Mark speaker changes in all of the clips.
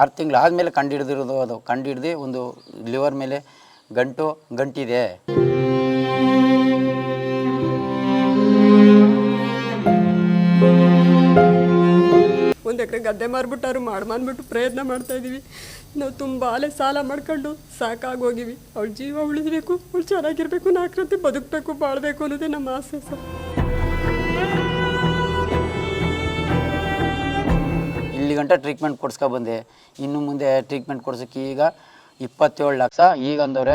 Speaker 1: ಆರು ತಿಂಗಳು ಆದಮೇಲೆ ಕಂಡು ಹಿಡಿದಿರೋದು ಅದು. ಕಂಡು ಒಂದು ಲಿವರ್ ಮೇಲೆ ಗಂಟು, ಗಂಟಿದೆ.
Speaker 2: ಒಂದು ಎಕರೆ ಗದ್ದೆ ಮಾರ್ಬಿಟ್ಟಾರು ಮಾಡಿ ಮಾಡ್ಬಿಟ್ಟು ಪ್ರಯತ್ನ ಮಾಡ್ತಾ ಇದೀವಿ. ನಾವು ತುಂಬ ಅಲೆ ಸಾಲ ಮಾಡ್ಕೊಂಡು ಸಾಕಾಗೋಗಿವಿ ಅವಳ ಜೀವ ಉಳಿಸ್ಬೇಕು, ಅವಳು ಚೆನ್ನಾಗಿರ್ಬೇಕು ನಾಲ್ಕರಂತೆ ಬದುಕಬೇಕು, ಬಾಳ್ಬೇಕು ಅನ್ನೋದೇ ನಮ್ಮ ಆಸೆ ಸರ್.
Speaker 1: ಇಲ್ಲಿ ಗಂಟ ಟ್ರೀಟ್ಮೆಂಟ್ ಕೊಡ್ಸ್ಕೊ ಬಂದೆ. ಇನ್ನು ಮುಂದೆ ಟ್ರೀಟ್ಮೆಂಟ್ ಕೊಡ್ಸಕ್ಕೆ ಈಗ ಇಪ್ಪತ್ತೇಳು ಲಕ್ಷ. ಈಗ ಅಂದವ್ರೆ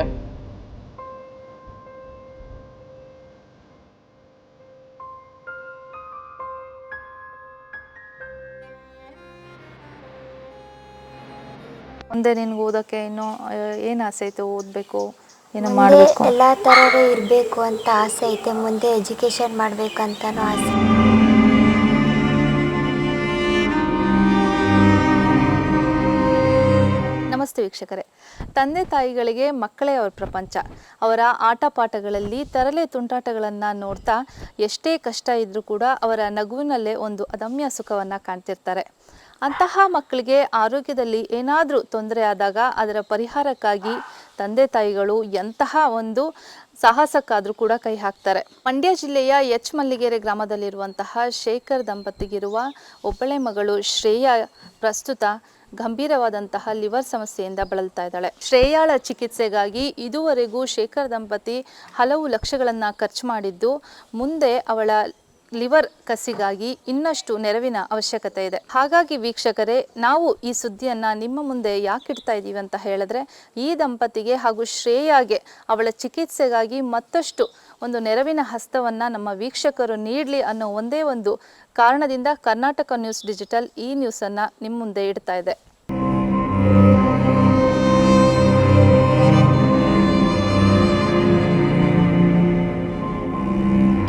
Speaker 3: ಮುಂದೆ ನಿನ್ಗೆ ಓದೋಕ್ಕೆ ಇನ್ನು ಏನು ಆಸೆ ಐತೆ ಓದಬೇಕು? ಏನೋ ಮಾಡಬೇಕು?
Speaker 4: ಎಲ್ಲ ಥರವೂ ಇರಬೇಕು ಅಂತ ಆಸೆ ಐತೆ. ಮುಂದೆ ಎಜುಕೇಷನ್ ಮಾಡಬೇಕಂತನೂ ಆಸೆ.
Speaker 3: ವೀಕ್ಷಕರೇ. ತಂದೆ ತಾಯಿಗಳಿಗೆ ಮಕ್ಕಳೇ ಅವರ ಪ್ರಪಂಚ. ಅವರ ಆಟ ಪಾಠಗಳಲ್ಲಿ ತರಲೆ ತುಂಟಾಟಗಳನ್ನು ನೋಡ್ತಾ ಎಷ್ಟೇ ಕಷ್ಟ ಇದ್ದರೂ ಕೂಡ ಅವರ ನಗುವಿನಲ್ಲೇ ಒಂದು ಅದಮ್ಯ ಸುಖವನ್ನು ಕಾಣ್ತಿರ್ತಾರೆ. ಅಂತಹ ಮಕ್ಕಳಿಗೆ ಆರೋಗ್ಯದಲ್ಲಿ ಏನಾದರೂ ತೊಂದರೆ ಆದಾಗ ಅದರ ಪರಿಹಾರಕ್ಕಾಗಿ ತಂದೆ ತಾಯಿಗಳು ಎಂತಹ ಒಂದು ಸಾಹಸಕ್ಕಾದರೂ ಕೂಡ ಕೈ ಹಾಕ್ತಾರೆ. ಮಂಡ್ಯ ಜಿಲ್ಲೆಯ ಎಚ್ ಮಲ್ಲಿಗೆರೆ ಗ್ರಾಮದಲ್ಲಿರುವಂತಹ ಶೇಖರ್ ದಂಪತಿಗಿರುವ ಒಬ್ಬಳೆ ಮಗಳು ಶ್ರೇಯಾ ಪ್ರಸ್ತುತ ಗಂಭೀರವಾದಂತಹ ಲಿವರ್ ಸಮಸ್ಯೆಯಿಂದ ಬಳಲ್ತಾ ಇದ್ದಾಳೆ. ಶ್ರೇಯಾಳ ಚಿಕಿತ್ಸೆಗಾಗಿ ಇದುವರೆಗೂ ಶೇಖರ್ ದಂಪತಿ ಹಲವು ಲಕ್ಷಗಳನ್ನು ಖರ್ಚು ಮಾಡಿದ್ದು, ಮುಂದೆ ಅವಳ ಲಿವರ್ ಕಸಿಗಾಗಿ ಇನ್ನಷ್ಟು ನೆರವಿನ ಅವಶ್ಯಕತೆ ಇದೆ. ಹಾಗಾಗಿ ವೀಕ್ಷಕರೇ, ನಾವು ಈ ಸುದ್ದಿಯನ್ನ ನಿಮ್ಮ ಮುಂದೆ ಯಾಕೆ ಇಡ್ತಾ ಇದ್ದೀವಿ ಅಂತ ಹೇಳಿದ್ರೆ, ಈ ದಂಪತಿಗೆ ಹಾಗೂ ಶ್ರೇಯಾಗೆ ಅವಳ ಚಿಕಿತ್ಸೆಗಾಗಿ ಮತ್ತಷ್ಟು ಒಂದು ನೆರವಿನ ಹಸ್ತವನ್ನ ನಮ್ಮ ವೀಕ್ಷಕರು ನೀಡಲಿ ಅನ್ನೋ ಒಂದೇ ಒಂದು ಕಾರಣದಿಂದ ಕರ್ನಾಟಕ ನ್ಯೂಸ್ ಡಿಜಿಟಲ್ ಈ ನ್ಯೂಸನ್ನು ನಿಮ್ಮ ಮುಂದೆ ಇಡ್ತಾ ಇದೆ.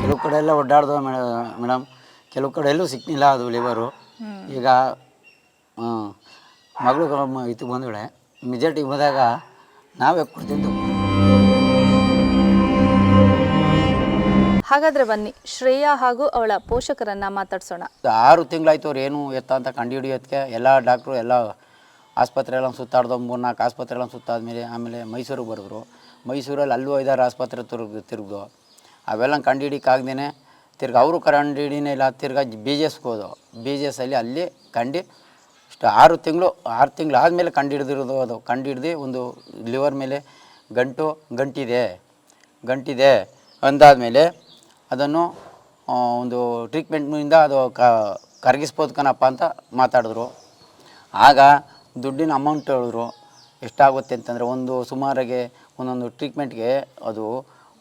Speaker 1: ಕೆಲವು ಕಡೆ ಎಲ್ಲ ಒಡ್ಡಾಡ್ದು ಮೇಡಮ್ ಕೆಲವು ಕಡೆ ಎಲ್ಲೂ ಸಿಕ್ಕಿಲ್ಲ ಅದು ಲಿವರು. ಈಗ ಮಗಳು ಇತ್ತು ಬಂದಳೆ ಮೆಜಾರಿಟಿಗೆ ಬಂದಾಗ ನಾವೇ ಕೊಡ್ತಿದ್ದು
Speaker 3: ಹಾಗಾದ್ರೆ ಬನ್ನಿ, ಶ್ರೇಯಾ ಹಾಗೂ ಅವಳ ಪೋಷಕರನ್ನ ಮಾತಾಡ್ಸೋಣ.
Speaker 1: ಆರು ತಿಂಗಳಾಯ್ತು ಅವ್ರು ಏನು ಎತ್ತ ಅಂತ ಕಂಡುಹಿಡಿಯೋದಕ್ಕೆ ಎಲ್ಲ ಡಾಕ್ಟ್ರು ಎಲ್ಲ ಆಸ್ಪತ್ರೆಗಳ ಸುತ್ತಾಡ್ದು ಮೂರು ನಾಲ್ಕು ಆಸ್ಪತ್ರೆಗಳ ಸುತ್ತಾದ್ಮೇಲೆ ಆಮೇಲೆ ಮೈಸೂರಿಗೆ ಬರೆದ್ರು. ಮೈಸೂರಲ್ಲಿ ಅಲ್ಲೂ ಐದಾರು ಆಸ್ಪತ್ರೆ ತಿರುಗಿ ತಿರುಗ್ದು ಅವೆಲ್ಲ ಕಂಡುಹಿಡಿಕಾಗ್ದೇ ತಿರ್ಗಿ ಅವರು ಕಂಡು ಹಿಡಿನೇ ಇಲ್ಲ, ತಿರ್ಗಿ ಬಿ ಜಿ ಎಸ್ಗೆ ಹೋದೋ ಬಿ ಜಿ ಎಸ್ ಅಲ್ಲಿ ಅಲ್ಲಿ ಕಂಡು ಆರು ತಿಂಗಳು ಆರು ತಿಂಗಳು ಆದಮೇಲೆ ಕಂಡು ಹಿಡಿದಿರೋದು ಅದು. ಕಂಡು ಹಿಡ್ದು ಒಂದು ಲಿವರ್ ಮೇಲೆ ಗಂಟು, ಗಂಟಿದೆ ಗಂಟಿದೆ ಅಂದಾದಮೇಲೆ ಅದನ್ನು ಒಂದು ಟ್ರೀಟ್ಮೆಂಟ್ನಿಂದ ಅದು ಕ ಕರಗಿಸ್ಬೋದು ಕಣಪ್ಪ ಅಂತ ಮಾತಾಡಿದ್ರು. ಆಗ ದುಡ್ಡಿನ ಅಮೌಂಟ್ ಹೇಳಿದ್ರು. ಎಷ್ಟಾಗುತ್ತೆ ಅಂತಂದರೆ ಒಂದು ಸುಮಾರಾಗೆ ಒಂದೊಂದು ಟ್ರೀಟ್ಮೆಂಟ್ಗೆ ಅದು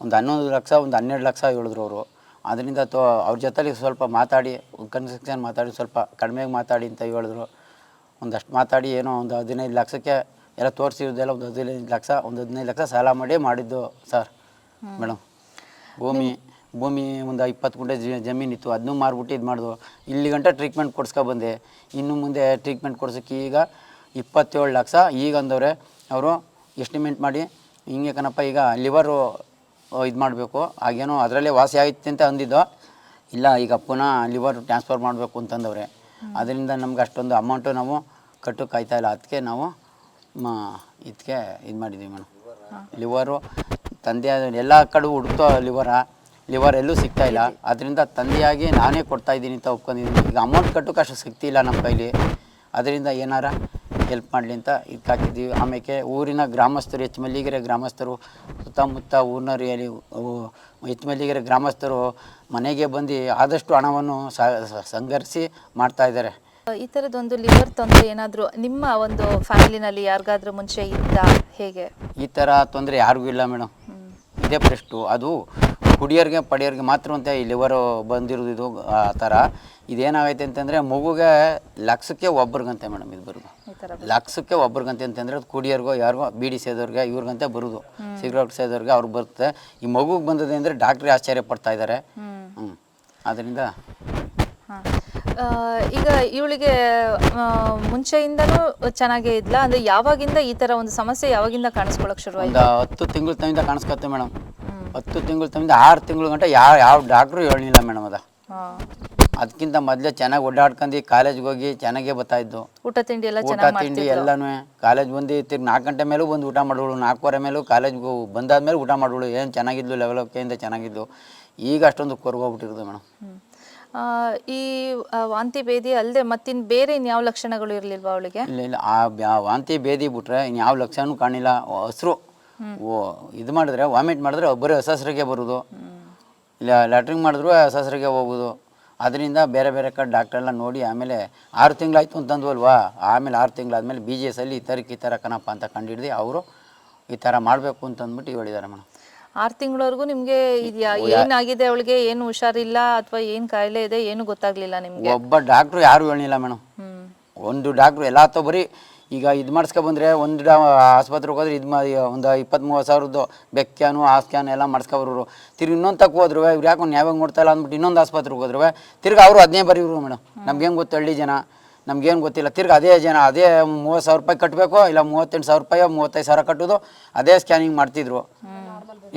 Speaker 1: ಒಂದು ಹನ್ನೊಂದು ಲಕ್ಷ ಒಂದು ಹನ್ನೆರಡು ಲಕ್ಷ ಹೇಳಿದ್ರು ಅವರು. ಅದರಿಂದ ತೋ ಅವ್ರ ಜೊತೆಲಿ ಸ್ವಲ್ಪ ಮಾತಾಡಿ ಕನ್ಸ್ಟ್ರಕ್ಷನ್ ಮಾತಾಡಿ ಸ್ವಲ್ಪ ಕಡಿಮೆಗೆ ಮಾತಾಡಿ ಅಂತ ಹೇಳಿದ್ರು. ಒಂದಷ್ಟು ಮಾತಾಡಿ ಏನೋ ಒಂದು ಹದಿನೈದು ಲಕ್ಷಕ್ಕೆ ಎಲ್ಲ ತೋರಿಸಿರೋದೆಲ್ಲ ಒಂದು ಹದಿನೈದು ಲಕ್ಷ ಒಂದು ಹದಿನೈದು ಲಕ್ಷ ಸಾಲ ಮಾಡಿ ಮಾಡಿದ್ದು ಸರ್. ಮೇಡಮ್ ಭೂಮಿ. ಭೂಮಿ ಒಂದು ಇಪ್ಪತ್ತು ಗುಂಟೆ ಜಮೀನಿತ್ತು ಅದನ್ನೂ ಮಾರ್ಬಿಟ್ಟು ಇದು ಮಾಡಿದ್ವು ಇಲ್ಲಿ ಗಂಟ ಟ್ರೀಟ್ಮೆಂಟ್ ಕೊಡ್ಸ್ಕೊ ಬಂದೆ. ಇನ್ನು ಮುಂದೆ ಟ್ರೀಟ್ಮೆಂಟ್ ಕೊಡ್ಸೋಕೆ ಈಗ ಇಪ್ಪತ್ತೇಳು ಲಕ್ಷ. ಈಗ ಅಂದವ್ರೆ ಅವರು ಎಸ್ಟಿಮೇಟ್ ಮಾಡಿ ಹಿಂಗೆ ಕಣಪ್ಪ ಈಗ ಲಿವರು ಇದು ಮಾಡಬೇಕು. ಹಾಗೇನೋ ಅದರಲ್ಲೇ ವಾಸಿ ಆಯ್ತು ಅಂತ ಅಂದಿದ್ದೋ. ಇಲ್ಲ ಈಗ ಪುನಃ ಲಿವರ್ ಟ್ರಾನ್ಸ್ಫರ್ ಮಾಡಬೇಕು ಅಂತಂದವ್ರೆ ಅದರಿಂದ ನಮ್ಗೆ ಅಷ್ಟೊಂದು ಅಮೌಂಟು ನಾವು ಕಟ್ಟೋಕ್ಕಾಯ್ತಾ ಇಲ್ಲ. ಅದಕ್ಕೆ ನಾವು ಇದಕ್ಕೆ ಇದು ಮಾಡಿದ್ದೀವಿ ಮೇಡಮ್. ಲಿವರು ತಂದೆ ಎಲ್ಲ ಕಡೆ ಹುಡುಕ್ತೋ ಲಿವರ ಲಿವರ್ ಎಲ್ಲೂ ಸಿಗ್ತಾ ಇಲ್ಲ. ಅದರಿಂದ ತಂದೆಯಾಗಿ ನಾನೇ ಕೊಡ್ತಾ ಇದ್ದೀನಿ ಅಂತ ಒಪ್ಕೊಂಡಿದ್ದೀನಿ. ಈಗ ಅಮೌಂಟ್ ಕಟ್ಟೋಕೆ ಅಷ್ಟು ಸಿಗ್ತಿಲ್ಲ ನಮ್ಮ ಕೈಲಿ. ಅದರಿಂದ ಏನಾರ ಹೆಲ್ಪ್ ಮಾಡಲಿ ಅಂತ ಇದಕ್ಕೆ ಹಾಕಿದ್ದೀವಿ ಆಮೇಲೆ ಊರಿನ ಗ್ರಾಮಸ್ಥರು ಹೆಚ್ಚಮಲ್ಲಿಗೆರೆ ಗ್ರಾಮಸ್ಥರು ಸುತ್ತಮುತ್ತ ಊರಿನರಿಯಲ್ಲಿ ಹೆಚ್ಚಮಲ್ಲಿಗೆರೆ ಗ್ರಾಮಸ್ಥರು ಮನೆಗೆ ಬಂದು ಆದಷ್ಟು ಹಣವನ್ನು ಸಂಘರಿಸಿ ಮಾಡ್ತಾ ಇದ್ದಾರೆ.
Speaker 3: ಈ ಥರದೊಂದು ಲಿವರ್ ತೊಂದರೆ ಏನಾದರೂ ನಿಮ್ಮ ಒಂದು ಫ್ಯಾಮಿಲಿನಲ್ಲಿ ಯಾರಿಗಾದರೂ ಮುಂಚೆ ಇದ್ದ ಹೇಗೆ?
Speaker 1: ಈ ಥರ ತೊಂದರೆ ಯಾರಿಗೂ ಇಲ್ಲ ಮೇಡಮ್ ಇದೇ ಪ್ರಶ್ಟು. ಅದು ಕುಡಿಯೋರಿಗೆ ಪಡೆಯೋರಿಗೆ ಮಾತ್ರ ಅಂತ ಈ ಲಿವರು ಬಂದಿರೋದು ಇದು ಆ ಥರ ಇದೇನಾಗೈತೆ ಅಂತಂದರೆ ಮಗುಗೆ ಲಕ್ಷಕ್ಕೆ ಒಬ್ರಿಗಂತೆ ಮೇಡಮ್ ಇದು ಬರೋದು. ಲಕ್ಷಕ್ಕೆ ಒಬ್ರಿಗಂತೆ ಅಂತಂದರೆ ಅದು ಕುಡಿಯೋರ್ಗೋ ಯಾರಿಗೋ ಬೀಡಿ ಸೇದೋರ್ಗೆ ಇವ್ರಿಗಂತೆ ಬರೋದು. ಸಿಗರೇಟ್ ಸೇದೋರ್ಗೆ ಅವ್ರಿಗೆ ಬರುತ್ತೆ. ಈ ಮಗುಗೆ ಬಂದದೆ ಅಂದರೆ ಡಾಕ್ಟ್ರೇ ಆಶ್ಚರ್ಯ ಪಡ್ತಾ ಇದ್ದಾರೆ ಹ್ಞೂ ಅದರಿಂದ
Speaker 3: ಈಗ ಇವಳಿಗೆ ಮುಂಚೆಯಿಂದನೂ ಚೆನ್ನಾಗೇ ಇದ್ಲಾ? ಅಂದರೆ ಯಾವಾಗಿಂದ ಈ ಥರ ಒಂದು ಸಮಸ್ಯೆ ಯಾವಾಗಿಂದ ಕಾಣಿಸ್ಕೊಳಕ್ಕೆ ಶುರುವಾಯಿತು
Speaker 1: ಒಂದು ಹತ್ತು ತಿಂಗಳ ತನಿಂದ ಕಾಣಿಸ್ಕೊತ್ತೆ ಮೇಡಮ್. ಹತ್ತು ತಿಂಗಳು ತಮ್ಮಿಂದ ಆರು ತಿಂಗಳು ಗಂಟೆ ಯಾವ ಯಾವ ಡಾಕ್ಟ್ರು ಹೇಳಿಲ್ಲ ಮೇಡಮ್ ಅದ. ಅದಕ್ಕಿಂತ ಮೊದಲೇ ಚೆನ್ನಾಗಿ ಓಡಾಡ್ಕೊಂಡು ಕಾಲೇಜ್ಗೆ ಹೋಗಿ ಚೆನ್ನಾಗೇ ಬರ್ತಾಯಿದ್ದು
Speaker 3: ಊಟ ತಿಂಡಿ ಎಲ್ಲ
Speaker 1: ಊಟ
Speaker 3: ಚೆನ್ನಾಗಿ
Speaker 1: ತಿಂಡಿ ಎಲ್ಲಾನು ಕಾಲೇಜ್ ಬಂದು ತಿರ್ಗಿ ನಾಲ್ಕು ಗಂಟೆ ಮೇಲೂ ಬಂದು ಊಟ ಮಾಡೋಳು ನಾಲ್ಕೂವರೆ ಮೇಲೂ ಕಾಲೇಜ್ಗೆ ಬಂದಾದ್ಮೇಲೆ ಊಟ ಮಾಡೋಳು ಏನು ಚೆನ್ನಾಗಿದ್ಲು ಲೆವೆಲ್ ಓಕೆಯಿಂದ ಚೆನ್ನಾಗಿದ್ದು. ಈಗ ಅಷ್ಟೊಂದು ಕೊರ್ಗೋಗ್ಬಿಟ್ಟಿರೋದು ಮೇಡಮ್.
Speaker 3: ಆ, ಈ ಆ, ವಾಂತಿ ಭೇದಿ ಅಲ್ಲದೆ ಮತ್ತಿನ್ ಬೇರೆ ಇನ್ಯಾವ ಲಕ್ಷಣಗಳು ಇರ್ಲಿಲ್ವಾ ಅವಳಿಗೆ?
Speaker 1: ಇಲ್ಲ ಇಲ್ಲ ಆ ಬ್ಯಾ- ವಾಂತಿ ಭೇದಿ ಬಿಟ್ರೆ ಇನ್ಯಾವ ಲಕ್ಷಣನೂ ಕಾಣಿಲ್ಲ ಹಸ್ರು. ಇದು ಮಾಡಿದ್ರೆ ವಾಮಿಟ್ ಮಾಡಿದ್ರೆ ಬರೀ ಹಸಸ್ರಿಗೆ ಬರೋದು. ಇಲ್ಲ ಲ್ಯಾಟ್ರಿಂಗ್ ಮಾಡಿದ್ರು ಹಸಸ್ರಿಗೆ ಹೋಗೋದು. ಅದರಿಂದ ಬೇರೆ ಬೇರೆ ಕಡೆ ಡಾಕ್ಟ್ರೆಲ್ಲ ನೋಡಿ ಆಮೇಲೆ ಆರು ತಿಂಗಳಾಯ್ತು ಅಂತಂದ್ವಲ್ವಾ ಆಮೇಲೆ ಆರು ತಿಂಗಳಾದ್ಮೇಲೆ ಬಿ ಜಿ ಎಸ್ ಅಲ್ಲಿ ಈ ಥರಕ್ಕೆ ಈ ಥರ ಕಣಪ್ಪ ಅಂತ ಕಂಡಿಡ್ದು ಅವರು ಈ ಥರ ಮಾಡಬೇಕು ಅಂತಂದ್ಬಿಟ್ಟು ಹೇಳಿದ್ದಾರೆ ಮೇಡಮ್.
Speaker 3: ಆರು ತಿಂಗಳವರೆಗೂ ನಿಮಗೆ ಇದ್ಯಾ? ಏನಾಗಿದೆ? ಅವಳಿಗೆ ಏನು ಹುಷಾರಿಲ್ಲ ಅಥವಾ ಏನು ಕಾಯಿಲೆ ಇದೆ? ಏನು ಗೊತ್ತಾಗ್ಲಿಲ್ಲ ನಿಮ್ಗೆ?
Speaker 1: ಒಬ್ಬ ಡಾಕ್ಟ್ರು ಯಾರು ಹೇಳಿಲ್ಲ ಮೇಡಮ್. ಒಂದು ಡಾಕ್ಟ್ರು ಎಲ್ಲ ತೊಬರಿ ಬರೀ ಈಗ ಇದು ಮಾಡಿಸ್ಕೊ ಬಂದರೆ ಒಂದು ಡಾ ಆಸ್ಪತ್ರೆಗೆ ಹೋದ್ರೆ ಇದು ಮಾಡಿ ಒಂದು ಇಪ್ಪತ್ತು ಮೂವತ್ತು ಸಾವಿರದ್ದು ಬೆಕ್ ಸ್ಕ್ಯಾನು ಆ ಸ್ಕ್ಯಾನ್ ಎಲ್ಲ ಮಾಡಿಸ್ಕೊಬರೋರು ತಿರ್ಗಿ ಇನ್ನೊಂದು ತಕ್ಕ ಹೋದ್ರು ಇವ್ರು ಯಾಕೆ ಒಂದು ಯಾವಾಗ ನೋಡ್ತಾ ಇಲ್ಲ ಅಂದ್ಬಿಟ್ಟು ಇನ್ನೊಂದು ಆಸ್ಪತ್ರೆಗೆ ಹೋದ್ರು ತಿರ್ಗಿ ಅವರು ಅದನ್ನೇ ಬರೀವ್ರು ಮೇಡಮ್. ನಮ್ಗೇನು ಗೊತ್ತು ಹಳ್ಳಿ ಜನ? ನಮ್ಗೇನು ಗೊತ್ತಿಲ್ಲ. ತಿರ್ಗಿ ಅದೇ ಜನ ಅದೇ ಮೂವತ್ತು ಸಾವಿರ ರೂಪಾಯಿ ಕಟ್ಟಬೇಕು ಇಲ್ಲ ಮೂವತ್ತೆಂಟು ಸಾವಿರ ರೂಪಾಯಿ ಮೂವತ್ತೈದು ಸಾವಿರ ಕಟ್ಟೋದು ಅದೇ ಸ್ಕ್ಯಾನಿಂಗ್ ಮಾಡ್ತಿದ್ರು.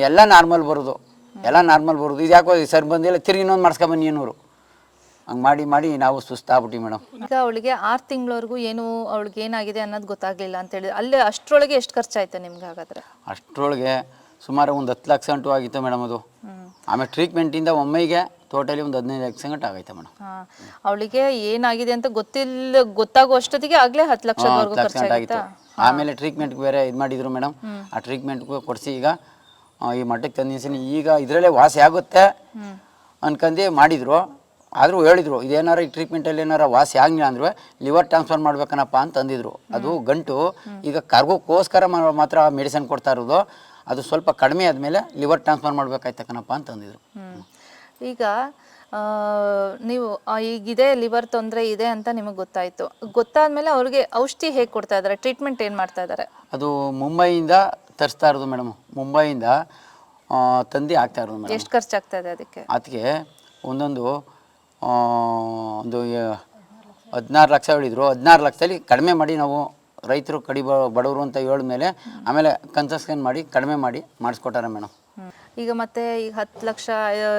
Speaker 1: ಎಲ್ಲ ನಾರ್ಮಲ್ ಬರೋದು. ಎಲ್ಲ ನಾರ್ಮಲ್ ಬರೋದು. ಇದು ಯಾಕೋ ಸರ್ ಬಂದಿಲ್ಲ ತಿರ್ಗಿ ಇನ್ನೊಂದು ಮಾಡಿಸ್ಕೊಬನ್ನಿ ಏನೂರು ಹಂಗೆ ಮಾಡಿ ಮಾಡಿ ನಾವು ಸುಸ್ತಾಗ್ಬಿಟ್ಟಿ ಮೇಡಮ್.
Speaker 3: ಈಗ ಅವಳಿಗೆ ಆರು ತಿಂಗಳವರೆಗೂ ಏನು ಅವಳಿಗೆ ಏನಾಗಿದೆ ಅನ್ನೋದು ಗೊತ್ತಾಗ್ಲಿಲ್ಲ ಅಂತ ಹೇಳಿ ಅಲ್ಲೇ ಅಷ್ಟರೊಳಗೆ ಎಷ್ಟು ಖರ್ಚಾಯ್ತು ನಿಮ್ಗೆ ಹಾಗಾದ್ರೆ?
Speaker 1: ಅಷ್ಟರೊಳಗೆ ಸುಮಾರು ಒಂದು ಹತ್ತು ಲಕ್ಷ ಗಂಟು ಆಗಿತ್ತು ಮೇಡಮ್ ಅದು. ಆಮೇಲೆ ಟ್ರೀಟ್ಮೆಂಟಿಂದ ಒಮ್ಮೆಗೆ ಟೋಟಲಿ ಒಂದು ಹದಿನೈದು ಲಕ್ಷ ಗಂಟ ಆಗೈತೆ ಮೇಡಮ್.
Speaker 3: ಅವಳಿಗೆ ಏನಾಗಿದೆ ಅಂತ ಗೊತ್ತಿಲ್ಲ ಗೊತ್ತಾಗೋ ಅಷ್ಟೊತ್ತಿಗೆ ಆಗಲೇ ಹತ್ತು
Speaker 1: ಲಕ್ಷ ಗಂಟು ಆಗಿತ್ತು. ಆಮೇಲೆ ಟ್ರೀಟ್ಮೆಂಟ್ಗೆ ಬೇರೆ ಇದು ಮಾಡಿದ್ರು ಮೇಡಮ್. ಆ ಟ್ರೀಟ್ಮೆಂಟ್ಗೂ ಕೊಡಿಸಿ ಈಗ ಆ, ಈ ಮಟ್ಟಕ್ಕೆ ತಂದಿದ್ದೀನಿ. ಈಗ ಇದರಲ್ಲೇ ವಾಸಿ ಆಗುತ್ತೆ ಅನ್ಕಂದು ಮಾಡಿದ್ರು. ಆದರೂ ಹೇಳಿದರು ಇದೇನಾರ ಈ ಟ್ರೀಟ್ಮೆಂಟಲ್ಲಿ ಏನಾರ ವಾಸಿ ಆಗಲಿಲ್ಲ ಅಂದರೆ ಲಿವರ್ ಟ್ರಾನ್ಸ್ಫರ್ ಮಾಡ್ಬೇಕನಪ್ಪ ಅಂತ ಅಂದಿದ್ರು. ಅದು ಗಂಟು ಈಗ ಕರ್ಗೋಕ್ಕೋಸ್ಕರ ಮಾತ್ರ ಮೆಡಿಸನ್ ಕೊಡ್ತಾ ಇರೋದು. ಅದು ಸ್ವಲ್ಪ ಕಡಿಮೆ ಆದಮೇಲೆ ಲಿವರ್ ಟ್ರಾನ್ಸ್ಫರ್ ಮಾಡ್ಬೇಕಾಯ್ತಕ್ಕನಪ್ಪ ಅಂತ ಅಂದಿದ್ರು.
Speaker 3: ಈಗ ನೀವು ಈಗ ಈಗಿದೆ ಲಿವರ್ ತೊಂದರೆ ಇದೆ ಅಂತ ನಿಮಗೆ ಗೊತ್ತಾಯಿತು. ಗೊತ್ತಾದ್ಮೇಲೆ ಅವ್ರಿಗೆ ಔಷಧಿ ಹೇಗೆ ಕೊಡ್ತಾ ಇದ್ದಾರೆ ಟ್ರೀಟ್ಮೆಂಟ್ ಏನು ಮಾಡ್ತಾ ಇದ್ದಾರೆ
Speaker 1: ಅದು ಮುಂಬೈಯಿಂದ ತರಿಸ್ತಾ ಇರೋದು ಮೇಡಮ್. ಮುಂಬೈಯಿಂದ ತಂದು ಆಗ್ತಾ ಇರೋದು ಮೇಡಮ್.
Speaker 3: ಎಷ್ಟು ಖರ್ಚಾಗ್ತಾ ಇದೆ ಅದಕ್ಕೆ?
Speaker 1: ಅದಕ್ಕೆ ಒಂದೊಂದು ಒಂದು ಹದಿನಾರು ಲಕ್ಷ ಹೇಳಿದರು. ಹದಿನಾರು ಲಕ್ಷದಲ್ಲಿ ಕಡಿಮೆ ಮಾಡಿ ನಾವು ರೈತರು ಕಡಿ ಬಡವರು ಅಂತ ಹೇಳಿದ್ಮೇಲೆ ಆಮೇಲೆ ಕನ್ಸಸ್ಕನ್ ಮಾಡಿ ಕಡಿಮೆ ಮಾಡಿ ಮಾಡಿಸ್ಕೊಟ್ಟಾರೆ ಮೇಡಮ್.
Speaker 3: ಈಗ ಮತ್ತೆ ಈಗ ಹತ್ತು ಲಕ್ಷ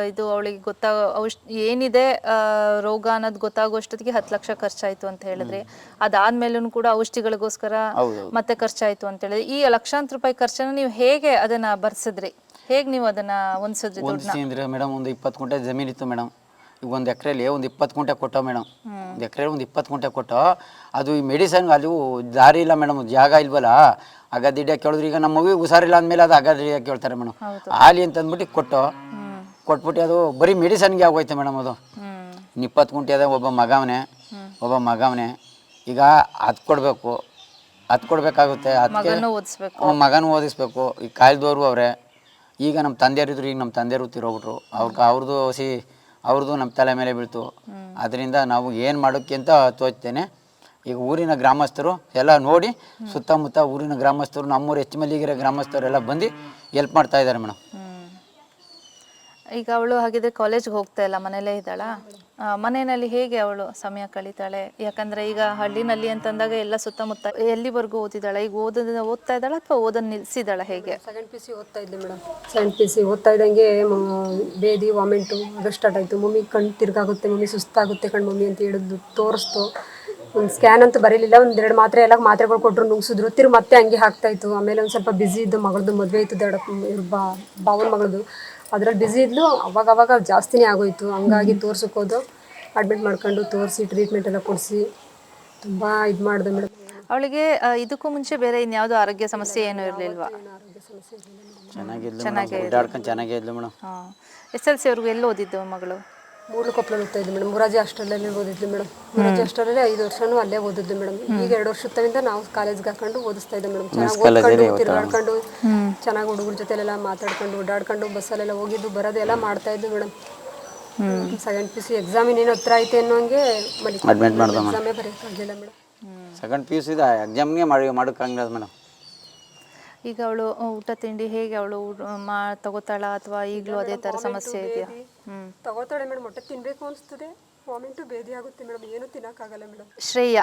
Speaker 3: ಇದು ಅವಳಿಗೆ ಗೊತ್ತಾಗ ಔಷ್ ಏನಿದೆ ರೋಗ ಅನ್ನೋದು ಗೊತ್ತಾಗೋಷ್ಟೊತ್ತಿಗೆ ಹತ್ತು ಲಕ್ಷ ಖರ್ಚಾಯ್ತು ಅಂತ ಹೇಳಿದ್ರೆ. ಅದಾದ್ಮೇಲೂ ಕೂಡ ಔಷಧಿಗಳಿಗೋಸ್ಕರ. ಮತ್ತೆ ಖರ್ಚಾಯ್ತು ಅಂತ ಹೇಳಿದ್ರೆ. ಈ ಲಕ್ಷಾಂತರ ರೂಪಾಯಿ ಖರ್ಚನ್ನ ನೀವು ಹೇಗೆ ಅದನ್ನ ಬರ್ಸಿದ್ರಿ? ಹೇಗೆ ನೀವು ಅದನ್ನ
Speaker 1: ಅಂದರೆ ಮೇಡಮ್ ಒಂದು ಇಪ್ಪತ್ತು ಗುಂಟೆ ಜಮೀನಿತ್ತು ಮೇಡಮ್. ಈಗ ಒಂದು ಎಕರೆಲಿ ಒಂದು ಇಪ್ಪತ್ತು ಕುಂಟೆ ಕೊಟ್ಟೋ ಮೇಡಮ್ ಒಂದು ಎಕರೆ ಒಂದು ಇಪ್ಪತ್ತು ಕುಂಟೆ ಕೊಟ್ಟೋ ಅದು ಈ ಮೆಡಿಸನ್ ಅದು ದಾರಿ ಇಲ್ಲ ಮೇಡಮ್ ಜಾಗ ಇಲ್ವಲ್ಲ? ಅಗದಿಡ್ಯ ಕೇಳಿದ್ರು ಈಗ ನಮ್ಮ ಮಗುವಿಗೆ ಹುಷಾರಿಲ್ಲ ಅಂದಮೇಲೆ ಅದು ಅಗದಿಡ್ಯ ಕೇಳ್ತಾರೆ ಮೇಡಮ್ ಆಲಿ ಅಂತಂದ್ಬಿಟ್ಟು ಕೊಟ್ಟು ಕೊಟ್ಬಿಟ್ಟು ಅದು ಬರೀ ಮೆಡಿಸನ್ಗೆ ಆಗೋಯ್ತು ಮೇಡಮ್ ಅದು. ಇಪ್ಪತ್ತು ಕುಂಟೆ ಅದ ಒಬ್ಬ ಮಗವನೇ ಒಬ್ಬ ಮಗವನೇ. ಈಗ ಅದು ಕೊಡಬೇಕು ಅದು ಕೊಡಬೇಕಾಗುತ್ತೆ ಅದಕ್ಕೆ
Speaker 3: ಮಗನೂ ಓದಿಸ್ಬೇಕು.
Speaker 1: ಅವ್ನ ಮಗನ ಓದಿಸ್ಬೇಕು. ಈಗ ಕಾಯ್ದವರು ಅವರೇ. ಈಗ ನಮ್ಮ ತಂದೆಯರಿದ್ರು ಈಗ ನಮ್ಮ ತಂದೆಯರು ತಿರೋಗ್ಬಿಟ್ರು. ಅವ್ರಿಗೆ ಅವ್ರದ್ದು ಸಿ ಅವ್ರದ್ದು ನಮ್ಮ ತಲೆ ಮೇಲೆ ಬೀಳ್ತು. ಅದರಿಂದ ನಾವು ಏನು ಮಾಡೋಕ್ಕೆ ಅಂತ ತೋಚ್ತೇನೆ. ಈಗ ಊರಿನ ಗ್ರಾಮಸ್ಥರು ಎಲ್ಲ ನೋಡಿ ಸುತ್ತಮುತ್ತ ಊರಿನ ಗ್ರಾಮಸ್ಥರು, ನಮ್ಮೂರು ಗ್ರಾಮಸ್ಥರು ಎಲ್ಲ ಬಂದು ಎಲ್ಪ್ ಮಾಡ್ತಾ ಇದ್ದಾರೆ ಮೇಡಮ್.
Speaker 3: ಈಗ ಅವಳು ಹಾಗಿದ್ರೆ ಕಾಲೇಜ್ಗೆ ಹೋಗ್ತಾ ಇಲ್ಲ, ಮನೇಲೇ ಇದ್ದಾಳಾ? ಮನೆಯಲ್ಲಿ ಹೇಗೆ ಅವಳು ಸಮಯ ಕಳೀತಾಳೆ? ಯಾಕಂದ್ರೆ ಈಗ ಹಳ್ಳಿನಲ್ಲಿ ಅಂತಂದಾಗ ಎಲ್ಲ ಸುತ್ತಮುತ್ತ ಎಲ್ಲಿವರೆಗೂ ಓದಿದಾಳೆ ಈಗ ಓದೋದನ್ನ ಓದ್ತಾ ಇದ್ದಾಳ ಅಥವಾ ಓದೋದ್ ನಿಲ್ಸಿದಾಳ ಹೇಗೆ?
Speaker 2: ಸೆಕೆಂಡ್ ಪಿ ಸಿ ಓದ್ತಾ ಇದ್ದೆ ಮೇಡಮ್. ಸೆಕೆಂಡ್ ಪಿ ಸಿ ಓದ್ತಾ ಇದ್ದಂಗೆ ಬೇದಿ, ವಾಮಿಂಟು ಅದು ಸ್ಟಾರ್ಟ್ ಆಯಿತು. ಮಮ್ಮಿ ಕಣ್ಣು ತಿರ್ಗಾಗುತ್ತೆ, ಮಮ್ಮಿ ಸುಸ್ತಾಗುತ್ತೆ ಕಣ್ ಮಮ್ಮಿ ಅಂತ ಹೇಳಿದ್ದು ತೋರಿಸ್ತು. ಒಂದು ಸ್ಕ್ಯಾನ್ ಅಂತೂ ಬರೀಲಿಲ್ಲ ಒಂದೆರಡು ಮಾತ್ರೆ ಎಲ್ಲ ಮಾತ್ರೆಗಳು ಕೊಟ್ಟರು ನುಗ್ಸಿದ್ರು. ತಿರು ಮತ್ತೆ ಹಂಗೆ ಹಾಕ್ತಾಯಿತ್ತು ಆಮೇಲೆ ಒಂದು ಸ್ವಲ್ಪ ಬ್ಯುಸಿ ಇದ್ದು ಮಗಳದ್ದು ಮದುವೆ ಇತ್ತು ದಡ ಇವ್ರ ಬಾ ಬಾವನ ಮಗಳದು ಅದ್ರಲ್ಲಿ ಬ್ಯುಸಿ ಇದ್ಲು ಅವಾಗ ಅವಾಗ ಜಾಸ್ತಿನೇ ಆಗೋಯ್ತು. ಹಂಗಾಗಿ ತೋರ್ಸಕ್ಕೋದು ಅಡ್ಮಿಟ್ ಮಾಡ್ಕೊಂಡು ತೋರಿಸಿ ಟ್ರೀಟ್ಮೆಂಟ್ ಎಲ್ಲ ಕೊಡಿಸಿ. ತುಂಬ ಇದು ಮಾಡಿದೆ ಮೇಡಮ್
Speaker 3: ಅವಳಿಗೆ ಇದಕ್ಕೂ ಮುಂಚೆ ಬೇರೆ ಇನ್ಯಾವುದೋ ಆರೋಗ್ಯ ಸಮಸ್ಯೆ ಏನೂ ಇರಲಿಲ್ವಾ?
Speaker 1: ಚೆನ್ನಾಗಿ ಓಡಾಡ್ಕೊಂಡು ಚೆನ್ನಾಗೇ ಇದ್ಲು ಮೇಡಮ್
Speaker 3: ಹಾಂ. ಎಸ್ ಎಲ್ ಸಿ ಅವ್ರಿಗೂ ಎಲ್ಲಿ ಓದಿದ್ದು ಮಗಳು?
Speaker 2: ಮೂರು ಕೊಪ್ಪಳ ಓದ್ತಾ ಇದ್ದೆ ಮೇಡಮ್. ಮುರಾಜಿ ಹಾಸ್ಟೆಲಲ್ಲಿ ಓದಿದ್ಲು ಮೇಡಮ್. ಮುರಾಜಿ ಹಾಸ್ಟೆಲಲ್ಲಿ ಐದು ವರ್ಷನೂ ಅಲ್ಲೇ ಓದಿದ್ವಿ ಮೇಡಮ್. ಈಗ ಎರಡು ವರ್ಷದಿಂದ ನಾವು ಕಾಲೇಜ್ಗೆ ಹಾಕೊಂಡು ಓದಿಸ್ತಾ ಇದ್ದೆ ಮೇಡಮ್. ಚೆನ್ನಾಗಿ ಓದ್ಕೊಂಡು ತಿರುಗಾಡ್ಕೊಂಡು ಚೆನ್ನಾಗಿ ಹುಡುಗರ ಜೊತೆಲೆಲ್ಲ ಮಾತಾಡ್ಕೊಂಡು ಓಡಾಡ್ಕೊಂಡು ಬಸ್ಸಲ್ಲೆಲ್ಲ ಹೋಗಿದ್ದು ಬರೋದೆಲ್ಲ ಎಲ್ಲ ಮಾಡ್ತಾ ಇದ್ದು madam. Second P C exam ಇನ್ನೇನು ಹತ್ರ ಐತೆ ಅನ್ನೋಂಗೆ
Speaker 1: ಅಡ್ಮಿಟ್ ಮಾಡಿದೆ
Speaker 2: ಎಕ್ಸಾಮೇ ಬರೆಯೋಕ್ಕಾಗಲಿಲ್ಲ madam.
Speaker 1: Second P U C ಎಕ್ಸಾಮ್ಗೆ ಮಾಡಿ ಮಾಡೋಕ್ಕಾಗಿಲ್ಲ ಮೇಡಮ್.
Speaker 3: ಈಗ ಅವಳು ಊಟ ತಿಂಡಿ ಹೇಗೆ ಅವಳು ಮಾ ತಗೋತಾಳ ಅಥವಾ ಈಗಲೂ ಅದೇ ಥರ ಸಮಸ್ಯೆ ಇದೆಯಾ?
Speaker 2: ತಗೋತಾಳೆ ಮೇಡಮ್ ಮೊಟ್ಟೆ ತಿನ್ಬೇಕು ಅನಿಸ್ತದೆ. ವಾಮಿಂಟು ಬೇದಿ ಆಗುತ್ತೆ ಮೇಡಮ್ ಏನು ತಿನ್ನೋಕ್ಕಾಗಲ್ಲ ಮೇಡಮ್.
Speaker 3: ಶ್ರೇಯ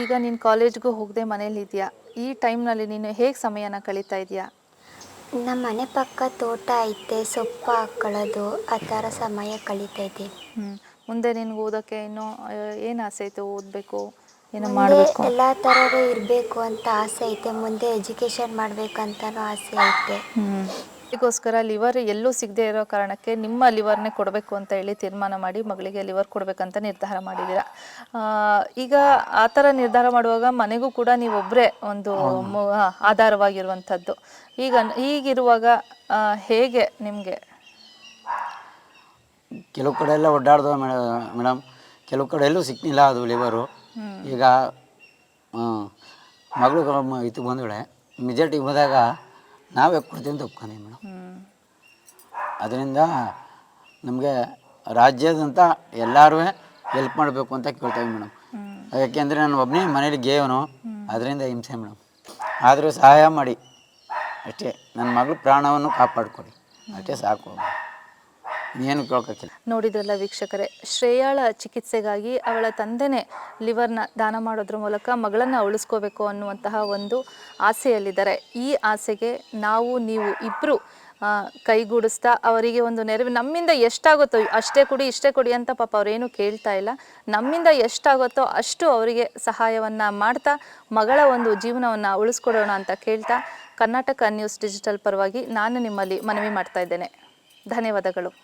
Speaker 3: ಈಗ ನೀನು ಕಾಲೇಜ್ಗೂ ಹೋಗದೆ ಮನೇಲಿ ಇದೆಯಾ? ಈ ಟೈಮ್ನಲ್ಲಿ ನೀನು ಹೇಗೆ ಸಮಯನ ಕಳೀತಾ ಇದೆಯಾ?
Speaker 4: ನಮ್ಮ ಮನೆ ಪಕ್ಕ ತೋಟ ಐತೆ ಸೊಪ್ಪು ಹಾಕೊಳ್ಳೋದು ಆ ಥರ ಸಮಯ ಕಳೀತಾ ಇದ್ದೀವಿ
Speaker 3: ಹ್ಞೂ ಮುಂದೆ ನಿನ್ಗೆ ಓದೋಕ್ಕೆ ಇನ್ನೂ ಏನು ಆಸೆ ಐತೆ ಓದಬೇಕು? ಏನೋ ಮಾಡಬೇಕು?
Speaker 4: ಎಲ್ಲ ಥರದ ಇರಬೇಕು ಅಂತ ಆಸೆ ಐತೆ ಮುಂದೆ ಎಜುಕೇಷನ್ ಮಾಡಬೇಕಂತನೂ ಆಸೆ ಐತೆ.
Speaker 3: ಹ್ಮ್. ಅದಕ್ಕೋಸ್ಕರ ಲಿವರ್ ಎಲ್ಲೂ ಸಿಗದೆ ಇರೋ ಕಾರಣಕ್ಕೆ ನಿಮ್ಮ ಲಿವರ್ನೇ ಕೊಡಬೇಕು ಅಂತ ಹೇಳಿ ತೀರ್ಮಾನ ಮಾಡಿ ಮಗಳಿಗೆ ಲಿವರ್ ಕೊಡಬೇಕಂತ ನಿರ್ಧಾರ ಮಾಡಿದ್ದೀರಾ. ಈಗ ಆ ಥರ ನಿರ್ಧಾರ ಮಾಡುವಾಗ ಮನೆಗೂ ಕೂಡ ನೀವೊಬ್ಬರೇ ಒಂದು ಆಧಾರವಾಗಿರುವಂಥದ್ದು. ಈಗ ಈಗಿರುವಾಗ ಹೇಗೆ ನಿಮಗೆ?
Speaker 1: ಕೆಲವು ಕಡೆ ಎಲ್ಲ ಒಡ್ಡಾಡ್ದು ಮೇಡಮ್. ಕೆಲವು ಕಡೆ ಎಲ್ಲೂ ಸಿಕ್ಕಿಲ್ಲ ಅದು ಲಿವರು. ಈಗ ಮಗಳು ಇತ್ತು ಬಂದಳೆ ಮೆಜಾರಿಟಿಗೆ ಹೋದಾಗ ನಾವೇ ಕೊಡ್ತೀವಿ ಅಂತ ಮೇಡಮ್ ಅದರಿಂದ ನಮಗೆ ರಾಜ್ಯದಂತ ಎಲ್ಲರೂ ಹೆಲ್ಪ್ ಮಾಡಬೇಕು ಅಂತ ಕೇಳ್ತೇವೆ ಮೇಡಮ್ ಯಾಕೆಂದರೆ ನಾನು ಒಬ್ಬನೇ ಮನೇಲಿ ಗೇವನು ಅದರಿಂದ ಹಿಂಸೆ ಮೇಡಮ್ ಆದರೂ ಸಹಾಯ ಮಾಡಿ. ಅಷ್ಟೇ ನನ್ನ ಮಗಳು ಪ್ರಾಣವನ್ನು ಕಾಪಾಡಿಕೊಡಿ. ಅಷ್ಟೇ ಸಾಕು. ಏನು
Speaker 3: ನೋಡಿದ್ರಲ್ಲ ವೀಕ್ಷಕರೇ, ಶ್ರೇಯಾಳ ಚಿಕಿತ್ಸೆಗಾಗಿ ಅವಳ ತಂದೆನೇ ಲಿವರ್ನ ದಾನ ಮಾಡೋದ್ರ ಮೂಲಕ ಮಗಳನ್ನ ಉಳಿಸ್ಕೋಬೇಕು ಅನ್ನುವಂತಹ ಒಂದು ಆಸೆಯಲ್ಲಿದ್ದಾರೆ. ಈ ಆಸೆಗೆ ನಾವು, ನೀವು ಇಬ್ಬರು ಕೈಗೂಡಿಸ್ತಾ ಅವರಿಗೆ ಒಂದು ನೆರವು ನಮ್ಮಿಂದ ಎಷ್ಟಾಗುತ್ತೋ, ಅಷ್ಟೇ ಕೊಡಿ, ಇಷ್ಟೇ ಕೊಡಿ ಅಂತ ಪಾಪ ಅವರೇನು ಕೇಳ್ತಾ ಇಲ್ಲ. ನಮ್ಮಿಂದ ಎಷ್ಟಾಗುತ್ತೋ ಅಷ್ಟು ಅವರಿಗೆ ಸಹಾಯವನ್ನು ಮಾಡ್ತಾ, ಮಗಳ ಒಂದು ಜೀವನವನ್ನು ಉಳಿಸ್ಕೊಡೋಣ ಅಂತ ಕೇಳ್ತಾ ಕರ್ನಾಟಕ ನ್ಯೂಸ್ ಡಿಜಿಟಲ್ ಪರವಾಗಿ ನಾನು ನಿಮ್ಮಲ್ಲಿ ಮನವಿ ಮಾಡ್ತಾ ಇದ್ದೇನೆ. ಧನ್ಯವಾದಗಳು.